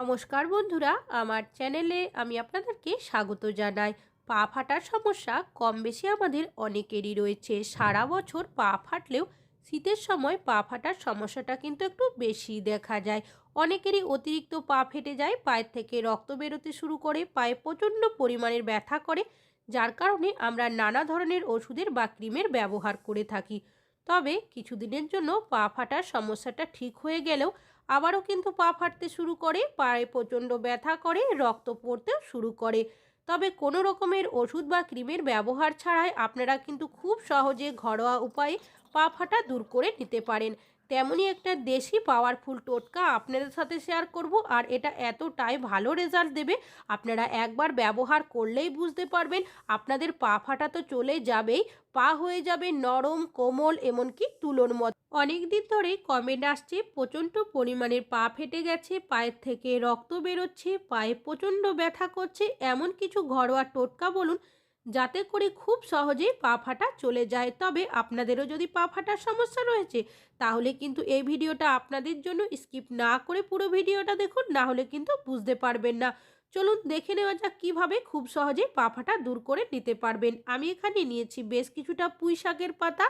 নমস্কার বন্ধুরা, আমার চ্যানেলে আমি আপনাদেরকে স্বাগত জানাই। পা ফাটার সমস্যা কম বেশি আমাদের অনেকেরই রয়েছে। সারা বছর পা ফাটলেও শীতের সময় পা ফাটার সমস্যাটা কিন্তু একটু বেশি দেখা যায়। অনেকেরই অতিরিক্ত পা ফেটে যায়, পায়ের থেকে রক্ত বেরোতে শুরু করে, পায়ে প্রচণ্ড পরিমাণের ব্যথা করে, যার কারণে আমরা নানা ধরনের ওষুধের বা ক্রিমের ব্যবহার করে থাকি। তবে কিছুদিনের জন্য পা ফাটার সমস্যাটা ঠিক হয়ে গেলেও আবারও কিন্তু পা ফাটতে শুরু করে, পায়ে প্রচণ্ড ব্যথা করে, রক্ত পড়তেও শুরু করে। তবে কোনো রকমের ওষুধ বা ক্রিমের ব্যবহার ছাড়াই আপনারা কিন্তু খুব সহজে ঘরোয়া উপায়ে পা ফাটা দূর করে নিতে পারেন। তেমনই একটা দেশি পাওয়ারফুল টোটকা আপনাদের সাথে শেয়ার করব আর এটা এতটাই ভালো রেজাল্ট দেবে, আপনারা একবার ব্যবহার করলেই বুঝতে পারবেন। আপনাদের পা ফাটা তো চলে যাবেই, পা হয়ে যাবে নরম, কোমল, এমনকি তুলোর মতো। অনেক দিন ধরে কমেন্ট আসছে, প্রচণ্ড পরিমাণের পা ফেটে গেছে, পায়ের থেকে রক্ত বেরোচ্ছে, পায়ে প্রচণ্ড ব্যথা করছে, এমন কিছু ঘরোয়া টোটকা বলুন, যাতে করে খুব সহজেই পা ফাটা চলে যায়। তবে আপনাদেরও যদি পা ফাটার সমস্যা রয়েছে, তাহলে কিন্তু এই ভিডিওটা আপনাদের জন্য স্কিপ না করে পুরো ভিডিওটা দেখুন, না হলে কিন্তু বুঝতে পারবেন না। চলুন দেখে নেওয়া যাক কীভাবে খুব সহজেই পা ফাটা দূর করে নিতে পারবেন। আমি এখানে নিয়েছি বেশ কিছুটা পুঁই শাকের পাতা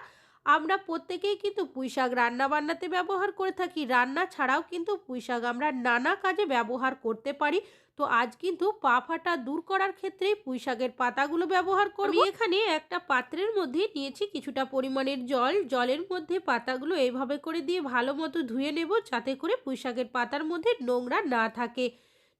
আমরা প্রত্যেকেই কিন্তু পুঁই শাক রান্না বান্নাতে ব্যবহার করে থাকি। রান্না ছাড়াও কিন্তু পুঁই শাক আমরা নানা কাজে ব্যবহার করতে পারি। তো আজ কিন্তু পা ফাটা দূর করার ক্ষেত্রে পুঁই শাকের পাতাগুলো ব্যবহার করব। এখানে একটা পাত্রের মধ্যে নিয়েছি কিছুটা পরিমাণের জল। জলের মধ্যে পাতাগুলো এইভাবে করে দিয়ে ভালো মতো ধুয়ে নেব যাতে করে পুঁই শাকের পাতার মধ্যে নোংরা না থাকে।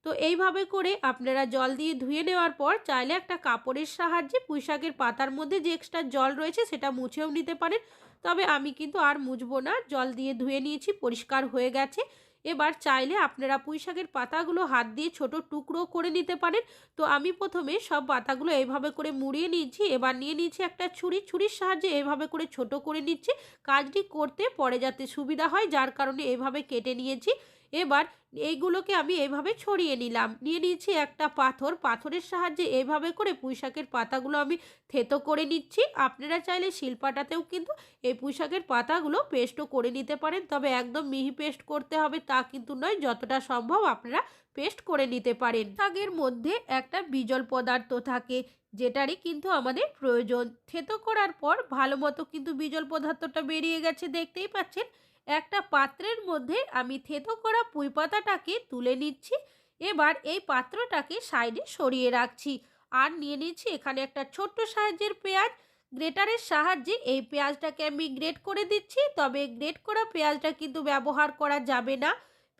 তো এইভাবে করে আপনারা জল দিয়ে ধুয়ে নেওয়ার পর চাইলে একটা কাপড়ের সাহায্যে পুঁই শাকের পাতার মধ্যে যে এক্সট্রা জল রয়েছে সেটা মুছেও নিতে পারেন। তবে আমি কিন্তু আর মুছবো না, জল দিয়ে ধুয়ে নিয়েছি, পরিষ্কার হয়ে গেছে। এবার চাইলে আপনারা পুঁই শাকের পাতাগুলো হাত দিয়ে ছোট টুকরো করে নিতে পারেন। তো আমি প্রথমে সব পাতাগুলো এইভাবে করে মুড়িয়ে নিয়েছি, এবার নিয়ে নিয়েছি একটা ছুরি। ছুরির সাহায্যে এইভাবে করে ছোট করে নিচ্ছি। কাজটি করতে পরে যাতে সুবিধা হয়, যার কারণে এইভাবে কেটে নিয়েছি। এবার এইগুলোকে আমি এইভাবে ছড়িয়ে নিলাম। নিয়ে নিয়েছি একটা পাথর। পাথরের সাহায্যে এইভাবে করে পুঁইশাকের পাতাগুলো আমি থেতো করে নিচ্ছি। আপনারা চাইলে শিলপাটাতেও কিন্তু এই পুঁইশাকের পাতাগুলো পেস্টও করে নিতে পারেন। তবে একদম মিহি পেস্ট করতে হবে তা কিন্তু নয়, যতটা সম্ভব আপনারা পেস্ট করে নিতে পারেন। শাকের মধ্যে একটা বিজল পদার্থ থাকে, যেটারই কিন্তু আমাদের প্রয়োজন। থেতো করার পর ভালো মতো কিন্তু বিজল পদার্থটা বেরিয়ে গেছে, দেখতেই পাচ্ছেন। একটা পাত্রের মধ্যে আমি থেতো করা পুঁই পাতাটাকে তুলে নিচ্ছি। এবার এই পাত্রটাকে সাইডে সরিয়ে রাখছি। আর নিয়ে নিচ্ছি এখানে একটা ছোট্ট সাহায্যের পেঁয়াজ। গ্রেটারের সাহায্যে এই পেঁয়াজটাকে আমি গ্রেট করে দিচ্ছি। তবে গ্রেট করা পেঁয়াজটা কিন্তু ব্যবহার করা যাবে না।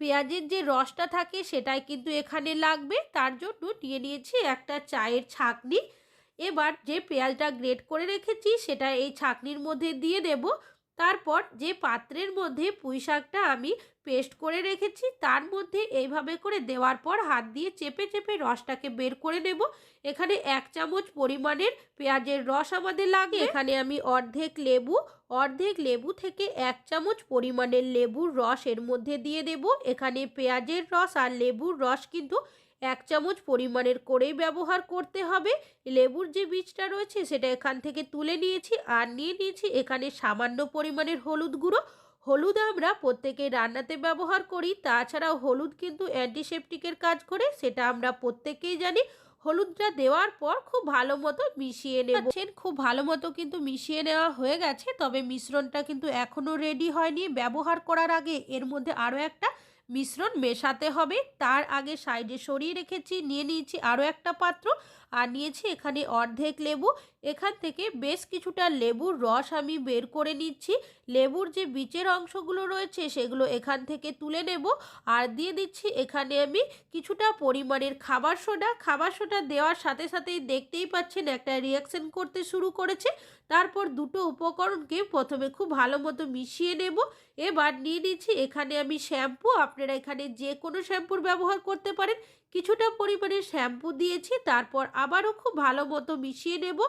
পেঁয়াজের যে রসটা থাকে সেটাই কিন্তু এখানে লাগবে। তার জন্য নিয়ে নিয়েছি একটা চায়ের ছাকনি। এবার যে পেঁয়াজটা গ্রেট করে রেখেছি সেটা এই ছাকনির মধ্যে দিয়ে দেব। তারপর যে পাত্রের মধ্যে পুঁই শাকটা আমি পেস্ট করে রেখেছি তার মধ্যে এইভাবে করে দেওয়ার পর হাত দিয়ে চেপে চেপে রসটাকে বের করে নেব। এখানে এক চামচ পরিমাণের পেঁয়াজের রস আমাদের লাগে এখানে আমি অর্ধেক লেবু অর্ধেক লেবু থেকে এক চামচ পরিমাণের লেবুর রস এর মধ্যে দিয়ে দেব। এখানে পেঁয়াজের রস আর লেবুর রস কিন্তু এক চামচ পরিমাণের করেই ব্যবহার করতে হবে। লেবুর যে বীজটা রয়েছে সেটা এখান থেকে তুলে নিয়েছি আর নিয়ে নিয়েছি এখানে সামান্য পরিমাণের হলুদ গুঁড়ো। হলুদ আমরা প্রত্যেকে রান্নাতে ব্যবহার করি, তাছাড়াও হলুদ কিন্তু অ্যান্টিসেপটিকের কাজ করে, সেটা আমরা প্রত্যেকেই জানি। হলুদটা দেওয়ার পর খুব ভালো মতো মিশিয়ে নেবেন খুব ভালো মতো কিন্তু মিশিয়ে নেওয়া হয়ে গেছে, তবে মিশ্রণটা কিন্তু এখনও রেডি হয়নি। ব্যবহার করার আগে এর মধ্যে আরও একটা মিশ্রণ মেশাতে হবে। তার আগে সাইডে সরিয়ে রেখেছি নিয়ে নিয়েছি আরও একটা পাত্র। আর নিয়েছি এখানে অর্ধেক লেবু। এখান থেকে বেশ কিছুটা লেবুর রস আমি বের করে নিচ্ছি। লেবুর যে বীচের অংশগুলো রয়েছে সেগুলো এখান থেকে তুলে নেব। আর দিয়ে দিচ্ছি এখানে আমি কিছুটা পরিমাণের খাবার সোডা। খাবার সোডা দেওয়ার সাথে সাথেই দেখতেই পাচ্ছেন একটা রিয়াকশন করতে শুরু করেছে। তারপর দুটো উপকরণকে প্রথমে খুব ভালো মতো মিশিয়ে নেব। এবার নিয়ে নিচ্ছি এখানে আমি শ্যাম্পু। আপনারা এখানে যে কোনো শ্যাম্পুর ব্যবহার করতে পারেন। কিছুটা পরিমাণে শ্যাম্পু দিয়েছি, তারপর আবারও খুব ভালো মতো মিশিয়ে নেব।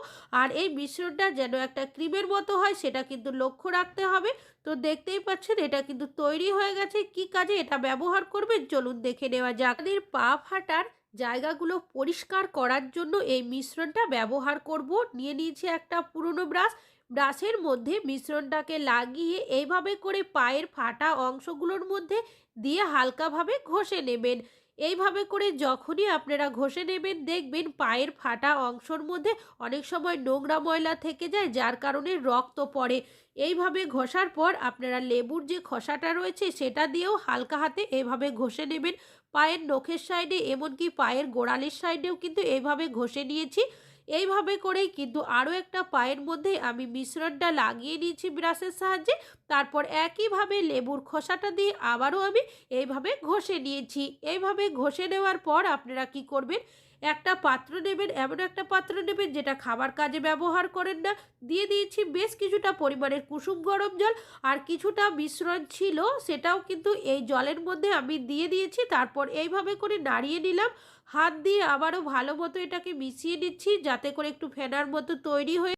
আর এই মিশ্রণটা যেন একটা ক্রিমের মতো হয়, সেটা কিন্তু লক্ষ্য রাখতে হবে। তো দেখতেই পাচ্ছেন, এটা কিন্তু তৈরি হয়ে গেছে। কি কাজে এটা ব্যবহার করবেন? চলুন দেখে নেওয়া যাক। আমাদের পা ফাটার জায়গাগুলো পরিষ্কার করার জন্য এই মিশ্রণটা ব্যবহার করব। নিয়ে নিয়েছি একটা পুরনো ব্রাশ। ব্রাশের মধ্যে মিশ্রণটাকে লাগিয়ে এইভাবে করে পায়ের ফাটা অংশগুলোর মধ্যে দিয়ে হালকাভাবে ঘষে নেবেন। এইভাবে করে যখনই আপনারা ঘষে নেবেন, দেখবেন পায়ের ফাটা অংশর মধ্যে অনেক সময় নোংরা ময়লা থেকে যায়, যার কারণে রক্ত পড়ে। এইভাবে ঘষার পর আপনারা লেবুর যে খসাটা রয়েছে, সেটা দিয়েও হালকা হাতে এভাবে ঘষে নেবেন। পায়ের নখের সাইডে, এমনকি পায়ের গোড়ালির সাইডেও কিন্তু এইভাবে ঘষে নিয়েছি। এইভাবে করেই কিন্তু আরও একটা পায়ের মধ্যে আমি মিশ্রণটা লাগিয়ে নিয়েছি ব্রাশের সাহায্যে। তারপর একইভাবে লেবুর খোসাটা দিয়ে আবারও আমি এইভাবে ঘষে নিয়েছি। এইভাবে ঘষে নেওয়ার পর আপনারা কি করবেন? একটা পাত্র নেবেন এমন একটা পাত্র নেবেন যেটা খাবার কাজে ব্যবহার করেন না। দিয়ে দিয়েছি বেশ কিছুটা পরিমাণের কুসুম গরম জল আর কিছুটা মিশ্রণ ছিল, সেটাও কিন্তু এই জলের মধ্যে আমি দিয়ে দিয়েছি। তারপর এইভাবে করে নাড়িয়ে নিলাম। হাত দিয়ে আবারও ভালো মতো এটাকে মিশিয়ে নিচ্ছি যাতে করে একটু ফেনার মতো তৈরি হয়ে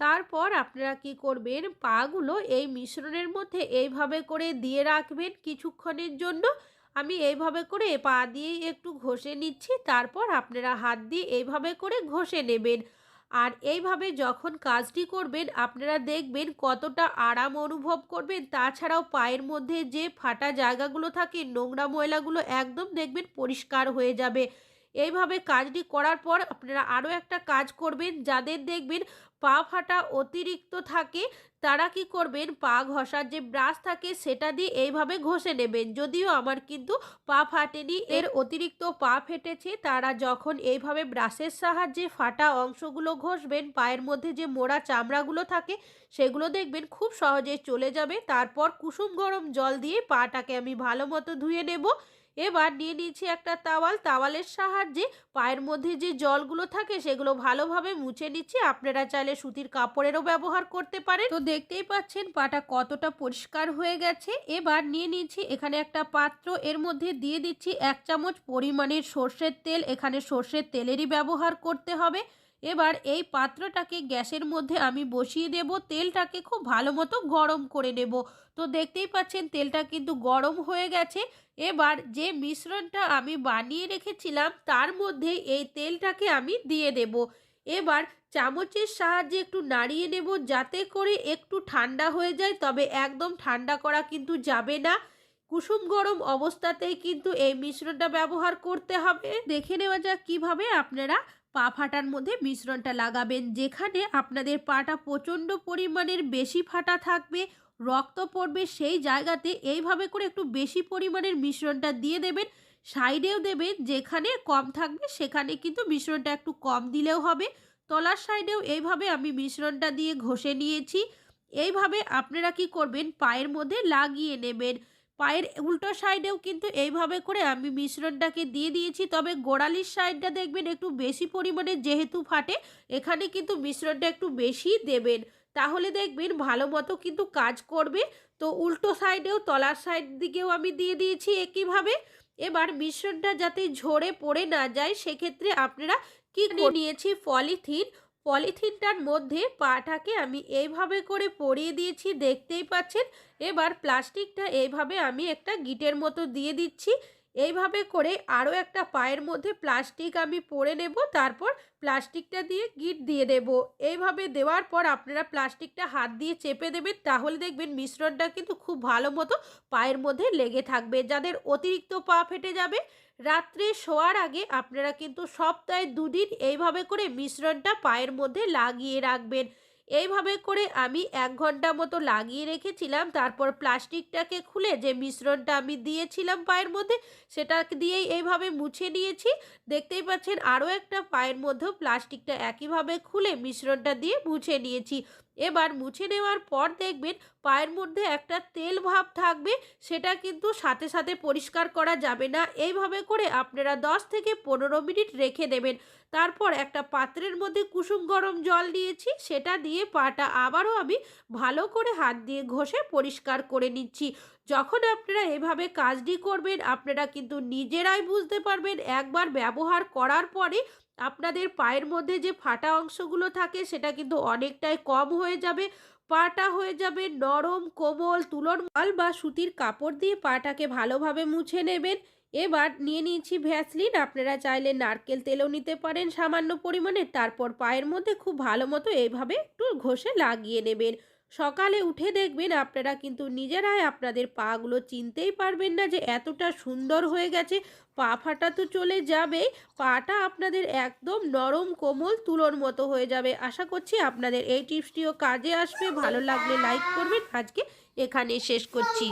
তারপর আপনারা কি করবেন পাগুলো এই মিশ্রণের মধ্যে এইভাবে করে দিয়ে রাখবেন কিছুক্ষণের জন্য। আমি এইভাবে করে পা দিয়ে একটু ঘষে নিচ্ছি, তারপর আপনারা হাত দিয়ে এইভাবে করে ঘষে নেবেন। আর এইভাবে যখন কাজটি করবেন, আপনারা দেখবেন কতটা আরাম অনুভব করবেন। তাছাড়াও পায়ের মধ্যে যে ফাটা জায়গাগুলো থাকে, নোংরা ময়লাগুলো একদম দেখবেন পরিষ্কার হয়ে যাবে। এইভাবে কাজটি করার পর আপনারা আরও একটা কাজ করবেন। যাদের দেখবেন পা ফাটা অতিরিক্ত থাকে, তারা কি করবেন? পা ঘষার যে ব্রাশ থাকে, সেটা দিয়ে এইভাবে ঘষে নেবেন। যদিও আমার কিন্তু পা ফাটেনি, এর অতিরিক্ত পা ফেটেছে। তারা যখন এইভাবে ব্রাশের সাহায্যে ফাটা অংশগুলো ঘষবেন, পায়ের মধ্যে যে মোড়া চামড়াগুলো থাকে, সেগুলো দেখবেন খুব সহজে চলে যাবে। তারপর কুসুম গরম জল দিয়ে পাটাকে আমি ভালো মতো ধুয়ে নেব। এবার নিয়ে নিচ্ছি একটা তাওয়াল। তাওয়ালের সাহায্যে পায়ের মধ্যে যে জলগুলো থাকে সেগুলো ভালোভাবে মুছে নিচ্ছি। আপনারা চাইলে সুতির কাপড়েরও ব্যবহার করতে পারেন। তো দেখতেই পাচ্ছেন পাটা কতটা পরিষ্কার হয়ে গেছে। এবার নিয়ে নিচ্ছি এখানে একটা পাত্র। এর মধ্যে দিয়ে দিচ্ছি এক চামচ পরিমাণের সর্ষের তেল। এখানে সর্ষের তেলেরই ব্যবহার করতে হবে। এবার এই পাত্রটাকে গ্যাসের মধ্যে আমি বসিয়ে দেব, তেলটাকে খুব ভালো মতো গরম করে নেব। তো দেখতেই পাচ্ছেন তেলটা কিন্তু গরম হয়ে গেছে। এবার যে মিশ্রণটা আমি বানিয়ে রেখেছিলাম, তার মধ্যে এই তেলটাকে আমি দিয়ে দেব। এবার চামচের সাহায্যে একটু নাড়িয়ে নেব যাতে করে একটু ঠান্ডা হয়ে যায়, তবে একদম ঠান্ডা করা কিন্তু যাবে না। কুসুম গরম অবস্থাতেই কিন্তু এই মিশ্রণটা ব্যবহার করতে হবে। দেখে নেওয়া যাক কীভাবে আপনারা পা ফাটার মধ্যে মিশ্রণটা লাগাবেন, যেখানে আপনাদের পাটা প্রচণ্ড পরিমাণের বেশি ফাটা থাকবে, রক্ত পড়বে সেই জায়গাতে এইভাবে করে একটু বেশি পরিমাণের মিশ্রণটা দিয়ে দেবেন, সাইডেও দেবেন, যেখানে কম থাকবে সেখানে কিন্তু মিশ্রণটা একটু কম দিলেও হবে, তলার সাইডেও এইভাবে আমি মিশ্রণটা দিয়ে ঘষে নিয়েছি, এইভাবে আপনারা কি করবেন, পায়ের মধ্যে লাগিয়ে নেবেন। পায়ের উল্টো সাইডেও কিন্তু এইভাবে করে আমি মিশ্রণটাকে দিয়ে দিয়েছি। তবে গোড়ালির সাইডটা দেখবেন একটু বেশি পরিমাণে যেহেতু ফাটে, এখানে কিন্তু মিশ্রণটা একটু বেশি দেবেন। তাহলে দেখবেন ভালো মতো কিন্তু কাজ করবে। তো উল্টো সাইডেও তলার সাইড দিকেও আমি দিয়ে দিয়েছি একইভাবে। এবার মিশ্রণটা যাতে ঝরে পড়ে না যায়, সেক্ষেত্রে আপনারা কি নিয়েছি পলিথিন পলিথিনটার মধ্যে পাটাকে আমি এইভাবে করে পরিয়ে দিয়েছি, দেখতেই পাচ্ছেন? এবার প্লাস্টিকটা এইভাবে আমি একটা গিটের মতো দিয়ে দিচ্ছি। এইভাবে করে আরও একটা পায়ের মধ্যে প্লাস্টিক আমি পরে নেব, তারপর প্লাস্টিকটা দিয়ে গিট দিয়ে দেব। এইভাবে দেওয়ার পর আপনারা প্লাস্টিকটা হাত দিয়ে চেপে দেবেন, তাহলে দেখবেন মিশ্রণটা কিন্তু খুব ভালো মতো পায়ের মধ্যে লেগে থাকবে। যাদের অতিরিক্ত পা ফেটে যাবে, রাত্রে শোয়ার আগে আপনারা কিন্তু সপ্তাহে দুদিন এইভাবে করে মিশ্রণটা পায়ের মধ্যে লাগিয়ে রাখবেন। এইভাবে করে আমি এক ঘণ্টা মতো লাগিয়ে রেখেছিলাম, তারপর প্লাস্টিকটাকে খুলে যে মিশ্রণটা আমি দিয়েছিলাম পায়ের মধ্যে, সেটা দিয়েই এইভাবে মুছে নিয়েছি। দেখতেই পাচ্ছেন আরও একটা পায়ের মধ্যেও প্লাস্টিকটা একইভাবে খুলে মিশ্রণটা দিয়ে মুছে নিয়েছি। এবার মুছে নেওয়ার পর দেখবেন পায়ের মধ্যে একটা তেল ভাব থাকবে, সেটা কিন্তু সাথে সাথে পরিষ্কার করা যাবে না। এইভাবে করে আপনারা 10 থেকে পনেরো মিনিট রেখে দেবেন। তারপর একটা পাত্রের মধ্যে কুসুম গরম জল দিয়েছি, সেটা দিয়ে পাটা আবারও আমি ভালো করে হাত দিয়ে ঘষে পরিষ্কার করে নিচ্ছি। যখন আপনারা এভাবে কাজটি করবেন, আপনারা কিন্তু নিজেরাই বুঝতে পারবেন, একবার ব্যবহার করার পরে আপনাদের পায়ের মধ্যে যে ফাটা অংশগুলো থাকে, সেটা কিন্তু অনেকটাই কম হয়ে যাবে। পাটা হয়ে যাবে নরম, কোমল, তুলোর মাল বা সুতির কাপড় দিয়ে পাটাকে ভালোভাবে মুছে নেবেন। এবার নিয়ে নিয়েছি ভ্যাসলিন। আপনারা চাইলে নারকেল তেলও নিতে পারেন সামান্য পরিমাণে। তারপর পায়ের মধ্যে খুব ভালো মতো এইভাবে একটু ঘষে লাগিয়ে নেবেন। সকালে উঠে দেখবেন আপনারা কিন্তু নিজেরাই আপনাদের পাগুলো চিনতেই পারবেন না যে এতটা সুন্দর হয়ে গেছে। পা ফাটা তো চলে যাবে, পাটা আপনাদের একদম নরম কোমল তুলোর মতো হয়ে যাবে। আশা করছি আপনাদের এই টিপসটিও কাজে আসবে। ভালো লাগলে লাইক করবেন। আজকে এখানে শেষ করছি।